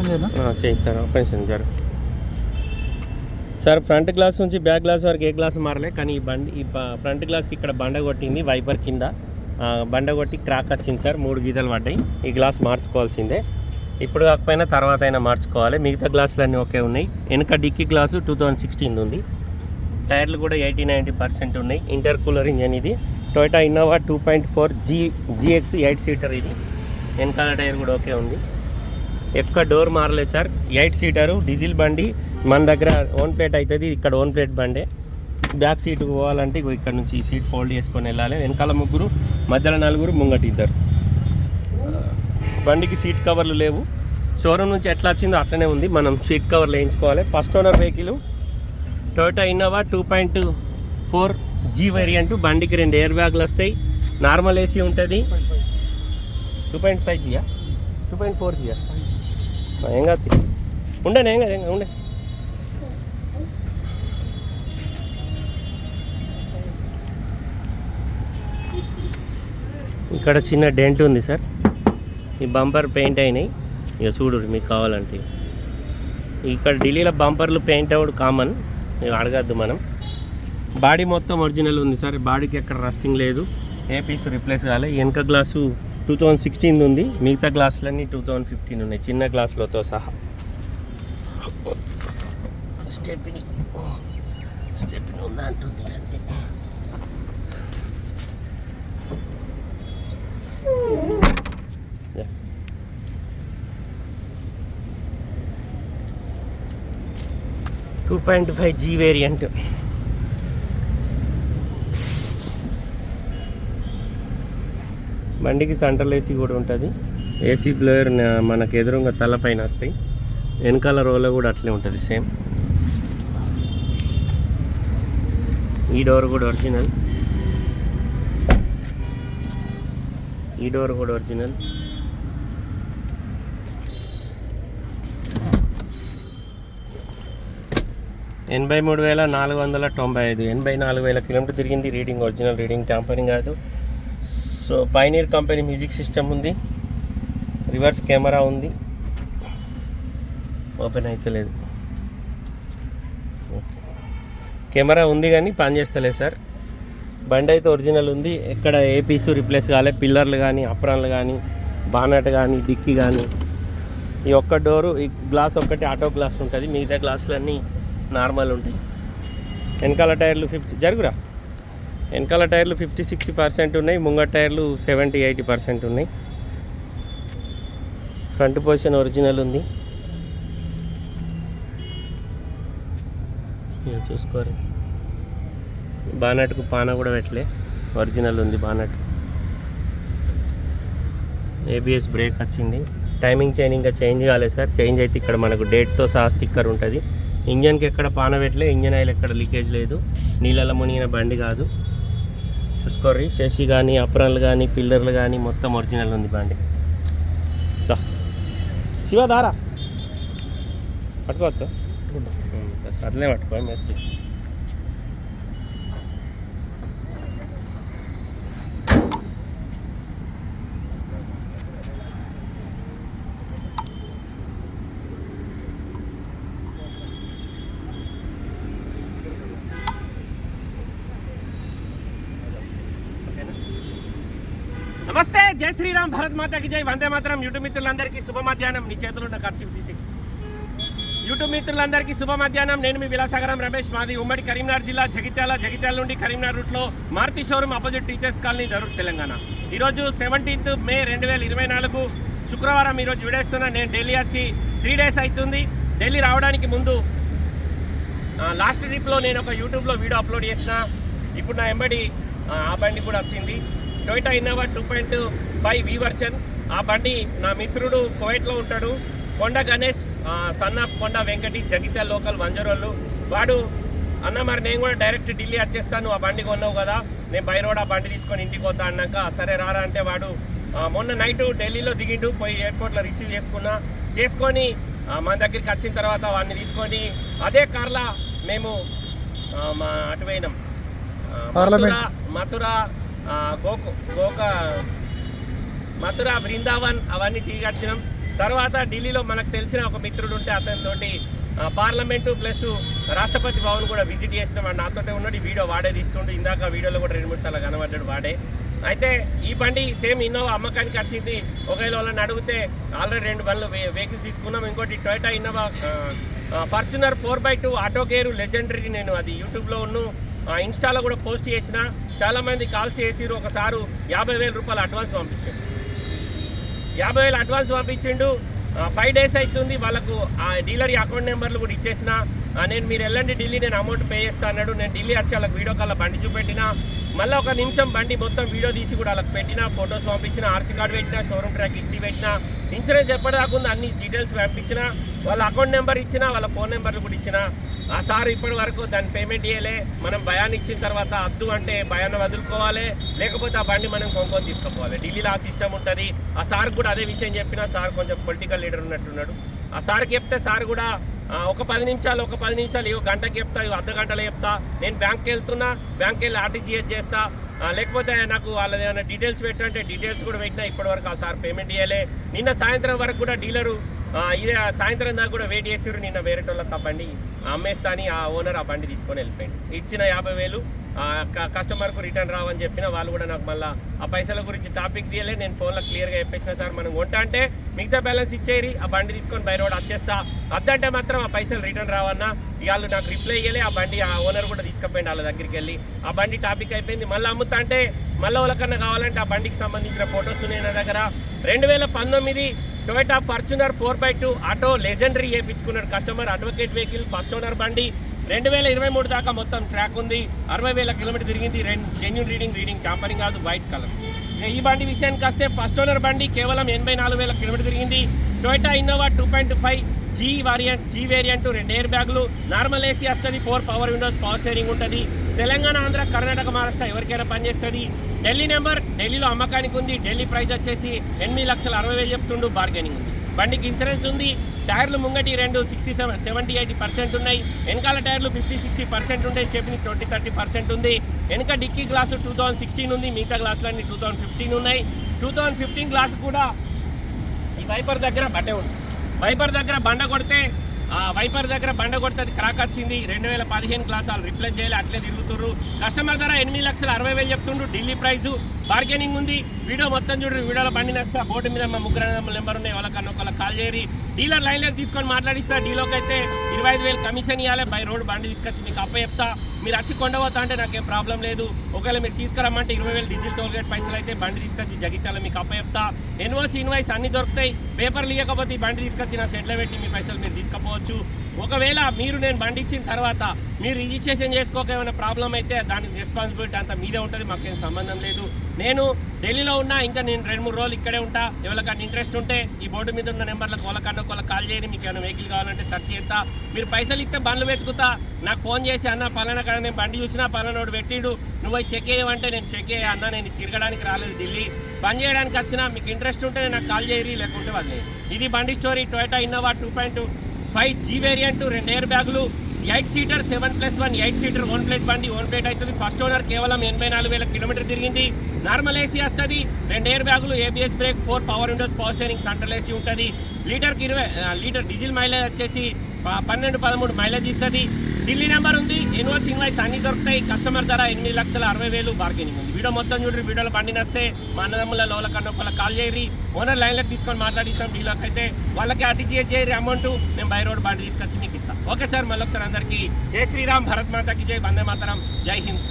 Open sir చేయిస్తారు ఒక నిమిషం సార్ ఫ్రంట్ గ్లాస్ నుంచి బ్యాక్ గ్లాస్ వరకు ఏ గ్లాస్ మారలే కానీ ఈ బండి ఈ ఫ్రంట్ గ్లాస్కి ఇక్కడ బండ కొట్టింది వైపర్ కింద. బండ కొట్టి క్రాక్ వచ్చింది సార్ మూడు గీతలు పడ్డాయి. ఈ గ్లాస్ మార్చుకోవాల్సిందే. ఇప్పుడు కాకపోయినా తర్వాత అయినా మార్చుకోవాలి. మిగతా గ్లాసులు అన్నీ ఓకే ఉన్నాయి. వెనక dicky glass two thousand sixteen ఉంది. టైర్లు కూడా ఎయిటీ నైంటీ పర్సెంట్ ఉన్నాయి. ఇంటర్ కూలర్ ఇంజన్ ఇది. Toyota Innova two point four G GX eight seater ఇది. వెనకాల టైర్ కూడా ఓకే ఉంది. ఎక్క డోర్ మారలేదు సార్. ఎయిట్ సీటరు డీజిల్ బండి మన దగ్గర ఓన్ ప్లేట్ అవుతుంది ఇక్కడ ఓన్ ప్లేట్ బండే. బ్యాక్ సీట్ పోవాలంటే ఇక్కడ నుంచి ఈ సీట్ ఫోల్డ్ చేసుకొని వెళ్ళాలి. వెనకాల ముగ్గురు మధ్యలో నలుగురు ముంగటి ఇద్దరు బండికి సీట్ కవర్లు లేవు. షోరూమ్ నుంచి ఎట్లా వచ్చిందో అట్లనే ఉంది. మనం సీట్ కవర్లు వేయించుకోవాలి. First owner vehicle Toyota Innova two point four G variant. బండికి రెండు ఎయిర్ బ్యాగ్లు వస్తాయి. నార్మల్ ఏసీ ఉంటుంది. టూ పాయింట్ ఫైవ్ జియా? టూ పాయింట్ ఫోర్ జియా? ఏం కాదు ఉండను ఏం కాదు ఏం ఉండే ఇక్కడ చిన్న డెంట్ ఉంది సార్ ఈ బంపర్ పెయింట్ అయినాయి. ఇక చూడు మీకు కావాలంటే. ఇక్కడ ఢిల్లీలో బంపర్లు పెయింట్ అవ్వడు కామన్ ఇక అడగద్దు మనం. బాడీ మొత్తం ఒరిజినల్ ఉంది సార్ బాడీకి ఎక్కడ రస్టింగ్ లేదు. ఏ పీస్ రిప్లేస్ కాలే. వెనక గ్లాసు టూ థౌజండ్ సిక్స్టీన్ ఉంది. మిగతా గ్లాసులన్నీ టూ థౌజండ్ ఫిఫ్టీన్ ఉన్నాయి. చిన్న గ్లాసులతో సహా. స్టెప్ని స్టెప్ని ఉందా అంటుంది అంతే. Two point five G variant బండికి సెంట్రల్ ఏసీ కూడా ఉంటుంది. ఏసీ బ్లోయర్ మనకు ఎదురుగా తలపైన వస్తాయి. వెనకాల రోలో కూడా అట్లే ఉంటుంది సేమ్. ఈ డోర్ కూడా ఒరిజినల్. ఈ డోర్ కూడా ఒరిజినల్. ఎనభై మూడు వేల నాలుగు వందల తొంభై ఐదు. ఎనభై నాలుగు వేల కిలోమీటర్ తిరిగింది. రీడింగ్ ఒరిజినల్ రీడింగ్ ట్యాంపరింగ్ కాదు. So Pioneer company music system ఉంది. రివర్స్ కెమెరా ఉంది. ఓపెన్ అవుతలేదు కెమెరా ఉంది కానీ పని చేస్తలేదు సార్. బండి అయితే ఒరిజినల్ ఉంది. ఎక్కడ ఏ పీసు రిప్లేస్ కాలే. పిల్లర్లు కానీ అప్రాన్లు కానీ బానట్ కానీ డిక్కీ కానీ. ఈ ఒక్క డోరు ఈ గ్లాస్ ఒక్కటి ఆటో గ్లాస్ ఉంటుంది. మిగతా గ్లాసులన్నీ నార్మల్ ఉంటాయి. వెనకాల టైర్లు ఫిఫ్టీ జరుగురా? వెనకాల టైర్లు ఫిఫ్టీ సిక్స్టీ పర్సెంట్ ఉన్నాయి ముంగట టైర్లు సెవెంటీ ఎయిటీ పర్సెంట్ ఉన్నాయి. ఫ్రంట్ పొజిషన్ ఒరిజినల్ ఉంది. చూసుకోరు. బానట్కు పాన కూడా పెట్టలే. ఒరిజినల్ ఉంది బానట్. ఏబిఎస్ బ్రేక్ వచ్చింది. టైమింగ్ చైన్ ఇంకా చేంజ్ కాలేదు సార్. చేంజ్ అయితే ఇక్కడ మనకు డేట్తో సహా స్టిక్కర్ ఉంటుంది. ఇంజన్కి ఎక్కడ పాన పెట్టలే ఇంజన్ ఆయిల్ ఎక్కడ లీకేజ్ లేదు. నీళ్ళలో మునిగిన బండి కాదు. చూసుకోర్రి. శశి కానీ అప్రాన్లు కానీ పిల్లర్లు కానీ మొత్తం ఒరిజినల్ ఉంది బండి. శివ దారా. పట్టుకోవచ్చు అట్లనే పట్టుకో మెస్లీ జై శ్రీరామ్ భరత్ మాతాకి జై. వందే మాత్రం. యూట్యూబ్ మిత్రులందరికీ శుభ మధ్యాహ్నం. నీ చేతులు ఉన్న ఖర్చు తీసి యూట్యూబ్ మిత్రులందరికీ శుభ మధ్యాహ్నం. నేను మీ విలాసాగరం రమేష్. మాది ఉమ్మడి కరీంనగర్ జిల్లా జగిత్యాల జగిత్యాల నుండి కరీంనగర్ రూట్లో Maruti showroom opposite teachers colony జరూర్ Telangana. ఈరోజు సెవెంటీన్త్ మే రెండు వేల ఇరవై నాలుగు శుక్రవారం ఈరోజు విడేస్తున్నా. నేను ఢిల్లీ వచ్చి త్రీ డేస్ అవుతుంది. ఢిల్లీ రావడానికి ముందు లాస్ట్ ట్రిప్లో నేను ఒక యూట్యూబ్లో వీడియో అప్లోడ్ చేసిన. ఇప్పుడు నా ఎంబడి ఆ బండి కూడా వచ్చింది. Toyota Innova two point five V version ఆ బండి నా మిత్రుడు కువైట్లో ఉంటాడు. కొండ గణేష్ ఆ, సన్ ఆఫ్ కొండ వెంకటి జగిత్యాల లోకల్ వంజరోళ్ళు. వాడు అన్న మరి నేను కూడా డైరెక్ట్ ఢిల్లీ వచ్చేస్తాను ఆ బండి కొన్నావు కదా నేను బై రోడ్ ఆ బండి తీసుకొని ఇంటికి వద్దా అన్నాక సరే రారా అంటే వాడు మొన్న నైట్ ఢిల్లీలో దిగిండు పోయి ఎయిర్పోర్ట్లో రిసీవ్ చేసుకున్నా. చేసుకొని మన దగ్గరికి వచ్చిన తర్వాత వాడిని తీసుకొని అదే కార్లా మేము మా అటు పోయినాం. మథుర మథుర గోకు గోక మథుర బృందావన్ అవన్నీ తిరిగి వచ్చినాం. తర్వాత ఢిల్లీలో మనకు తెలిసిన ఒక మిత్రుడు ఉంటే అతనితోటి పార్లమెంటు ప్లస్ రాష్ట్రపతి భవన్ కూడా విజిట్ చేసిన. వాడు నాతోటే ఉన్నాడు. ఈ వీడియో వాడే తీస్తుండు. ఇందాక వీడియోలో కూడా రెండు మూడు సార్లు కనబడ్డాడు వాడే. అయితే ఈ బండి సేమ్ ఇన్నోవా అమ్మకానికి వచ్చింది. ఒకవేళ వాళ్ళని అడిగితే ఆల్రెడీ రెండు బండ్లు వెహికల్స్ తీసుకున్నాం. ఇంకోటి Toyota Innova Fortuner four by two auto gear legendary నేను అది యూట్యూబ్లో ఉన్నాను ఇన్స్టాలో కూడా పోస్ట్ చేసిన చాలామంది కాల్స్ చేసిరు ఒకసారి యాభై వేల రూపాయలు అడ్వాన్స్ పంపించాడు. యాభై వేలు అడ్వాన్స్ పంపించిండు. ఫైవ్ డేస్ అవుతుంది వాళ్ళకు ఆ డీలర్ అకౌంట్ నెంబర్లు కూడా ఇచ్చేసిన. నేను మీరు వెళ్ళండి ఢిల్లీ నేను అమౌంట్ పే చేస్తా అన్నాడు. నేను ఢిల్లీ వచ్చి వాళ్ళకి వీడియో కాల్ బండి చూపెట్టిన. మళ్ళీ ఒక నిమిషం బండి మొత్తం వీడియో తీసి కూడా వాళ్ళకి పెట్టిన ఫొటోస్ పంపించిన ఆర్సీ కార్డు పెట్టిన షోరూమ్ ట్రాక్ హిస్టరీ పెట్టిన ఇన్సూరెన్స్ ఎప్పటిదాకా ఉంది అన్ని డీటెయిల్స్ పంపించిన వాళ్ళ అకౌంట్ నెంబర్ ఇచ్చిన వాళ్ళ ఫోన్ నెంబర్లు కూడా ఇచ్చిన. ఆ సార్ ఇప్పటి వరకు దాని పేమెంట్ ఇవ్వలే మనం భయాన్ని ఇచ్చిన తర్వాత అద్దు అంటే భయాన్ని వదులుకోవాలి. లేకపోతే ఆ బండి మనం కొనుక్కొని తీసుకుపోవాలి. ఢిల్లీలో ఆ సిస్టమ్ ఉంటుంది. ఆ సార్ కూడా అదే విషయం చెప్పిన సార్ కొంచెం పొలిటికల్ లీడర్ ఉన్నట్టున్నాడు. ఆ సార్కి చెప్తే సార్ కూడా ఒక పది నిమిషాలు ఒక పది నిమిషాలు ఇవో గంటకి చెప్తా ఇవ్వ అర్ధ గంటలో చెప్తా. నేను బ్యాంక్కి వెళ్తున్నా బ్యాంక్కి వెళ్ళి ఆర్టీజీఎస్ చేస్తా. లేకపోతే నాకు వాళ్ళది ఏమైనా డీటెయిల్స్ పెట్టంటే డీటెయిల్స్ కూడా పెట్టినా ఇప్పటి వరకు ఆ సార్ పేమెంట్ ఇవ్వలే నిన్న సాయంత్రం వరకు కూడా డీలరు ఇదే సాయంత్రం దాకా కూడా వెయిట్ చేసారు నిన్న వేరే వాళ్ళకి ఆ బండి అమ్మేస్తా అని ఆ ఓనర్ ఆ బండి తీసుకొని వెళ్ళిపోయింది ఇచ్చిన యాభై వేలు క- కస్టమర్కు రిటర్న్ రావని చెప్పిన వాళ్ళు కూడా నాకు మళ్ళీ ఆ పైసల గురించి టాపిక్ తీయలే. నేను ఫోన్లో క్లియర్గా చెప్పేసిన సార్ మనం కొంట అంటే మిగతా బ్యాలెన్స్ ఇచ్చేరి ఆ బండి తీసుకొని బై రోడ్ వచ్చేస్తా. అద్దంటే మాత్రం ఆ పైసలు రిటర్న్ రావన్నా. వాళ్ళు నాకు రిప్లై ఇయ్యలే ఆ బండి ఆ ఓనర్ కూడా తీసుకుపోయింది వాళ్ళ దగ్గరికి వెళ్ళి. ఆ బండి టాపిక్ అయిపోయింది. మళ్ళీ అమ్ముతా అంటే మళ్ళీ వాళ్ళకన్నా కావాలంటే ఆ బండికి సంబంధించిన ఫొటోస్ ఉన్నాయి నా దగ్గర. రెండు వేల పంతొమ్మిది Toyota Fortuner four by two auto legendary చేయించుకున్నాడు customer advocate vehicle first owner బండి. రెండు వేల ఇరవై మూడు దాకా మొత్తం ట్రాక్ ఉంది. అరవై వేల కిలోమీటర్ తిరిగింది. రెండు జెన్యున్ రీడింగ్ రీడింగ్ టాంపరింగ్ కాదు వైట్ కలర్ ఈ బండి విషయానికి వస్తే ఫస్ట్ ఓనర్ బండి కేవలం ఎనభై నాలుగు వేల కిలోమీటర్ తిరిగింది. Toyota Innova two point five G variant G variant రెండు ఎయిర్ బ్యాగులు నార్మల్ ఏసీ వస్తుంది four power windows power steering ఉంటుంది. తెలంగాణ ఆంధ్ర కర్ణాటక మహారాష్ట్ర ఎవరికైనా పనిచేస్తుంది ఢిల్లీ నెంబర్ ఢిల్లీలో అమ్మకానికి ఉంది. ఢిల్లీ ప్రైస్ వచ్చేసి ఎనిమిది లక్షల అరవై వేలు చెప్తుండు బార్గెనింగ్ ఉంది. బండికి ఇన్సూరెన్స్ ఉంది. టైర్లు ముంగటి రెండు sixty seven seventy eighty percent ఉన్నాయి. వెనకాల టైర్లు ఫిఫ్టీ సిక్స్టీ పర్సెంట్ ఉండే. స్టెప్ని ట్వంటీ థర్టీ పర్సెంట్ ఉంది. వెనక dicky glass two thousand sixteen ఉంది. మిగతా గ్లాసులన్నీ టూ థౌసండ్ ఫిఫ్టీన్ ఉన్నాయి. టూ థౌసండ్ ఫిఫ్టీన్ గ్లాస్ కూడా ఈ వైపర్ దగ్గర బండే ఉంది. వైపర్ దగ్గర బండ కొడితే వైపర్ దగ్గర బండ కొడితే అది క్రాక్ వచ్చింది. రెండు వేల పదిహేను క్లాస్ వాళ్ళు రిప్లేస్ చేయాలి అట్లే తిరుగుతుర్రు. కస్టమర్ ధర ఎనిమిది లక్షల అరవై వేలు చెప్తుండ్రు ఢిల్లీ ప్రైస్ బార్గెనింగ్ ఉంది. వీడియో మొత్తం చూడు వీడియోలో బండి నస్తా బోర్డు మీద మా ముగ్గురు నెంబర్ ఉన్నాయి వాళ్ళకన్నా ఒకళ్ళకి కాల్ చేయరి. డీలర్ లైన్లోకి తీసుకొని మాట్లాడిస్తా. డీలోకి అయితే ఇరవై ఐదు వేలు కమిషన్ ఇవ్వాలి బై రోడ్ బండి తీసుకొచ్చి మీకు అప్ప చెప్తా మీరు వచ్చి కొండపోతా అంటే నాకేం ప్రాబ్లం లేదు. ఒకవేళ మీరు తీసుకురమ్మంటే ఇరవై వేలు డీజిల్ టోల్ గేట్ పైసలు అయితే బండి తీసుకొచ్చి జగిత్యాల మీకు అప్ప చెప్తా ఇన్వాయిస్ అన్ని దొరుకుతాయి. పేపర్లు ఇవ్వకపోతే ఈ బండి తీసుకొచ్చి నా షెడ్లో పెట్టి మీ పైసలు మీరు తీసుకపోవచ్చు. ఒకవేళ మీరు నేను బండి ఇచ్చిన తర్వాత మీరు రిజిస్ట్రేషన్ చేసుకోక ఏమైనా ప్రాబ్లం అయితే దానికి రెస్పాన్సిబిలిటీ అంతా మీదే ఉంటుంది మాకేం సంబంధం లేదు. నేను ఢిల్లీలో ఉన్నా ఇంకా నేను రెండు మూడు రోజులు ఇక్కడే ఉంటా. ఎవరికన్నా ఇంట్రెస్ట్ ఉంటే ఈ బోర్డు మీద ఉన్న నెంబర్లకు ఒకళ్ళకన్నా ఒకళ్ళకి కాల్ చేయని మీకు ఏమైనా వెహికల్ కావాలంటే సెర్చ్ చేస్తా. మీరు పైసలు ఇస్తే బండ్లు వెతుకుతా. నాకు ఫోన్ చేసి అన్న పలానా కాడ నేను బండి చూసినా పలానోడు పెట్టిడు. నువ్వు పోయి చెక్ చేయమంటే నేను చెక్ చేయ అన్న నేను తిరగడానికి రాలేదు ఢిల్లీ. బంద్ చేయడానికి వచ్చినా మీకు ఇంట్రెస్ట్ ఉంటే నాకు కాల్ చేయరి లేకుంటే వదిలేదు ఇది బండి story Toyota Innova two point five G variant రెండు ఎయిర్ బ్యాగులు eight seater seven plus one eight seater one plate బండి వన్ ప్లేట్ అవుతుంది ఫస్ట్ ఓనర్ కేవలం ఎనభై నాలుగు వేల కిలోమీటర్ తిరిగింది. నార్మల్ ఏసీ వస్తుంది. రెండు ఎయిర్ బ్యాగులు ABS brake four power windows power steering central AC ఉంటుంది. లీటర్కి ఇరవై లీటర్ డీజిల్ మైలేజ్ వచ్చేసి పన్నెండు పదమూడు మైలేజ్ ఇస్తుంది. ఢిల్లీ నెంబర్ ఉంది. ఇన్వర్సింగ్ ఇన్వాయిస్ అన్ని దొరుకుతాయి. కస్టమర్ ధర ఎనిమిది లక్షల అరవై వేలు బార్గెనింగ్ ఉంది. వీడియో మొత్తం చూడండి వీడియోలో బండి నస్తే మా అన్నదమ్ముల లోల కన్నొక్కల కాల్ చేయరి ఓనర్ లైన్లోకి తీసుకొని మాట్లాడిస్తాం డీలోకి అయితే. వాళ్ళకి ఆర్టీజీఎస్ చేయరి అమౌంట్ మేము బై రోడ్ బండి తీసుకొచ్చి మీకు ఇస్తాం. ఓకే సార్ మళ్ళీ ఒకసారి అందరికీ. జై శ్రీరామ్ భరత్ మాతకి జై వందే మాతరం. జై హింద్.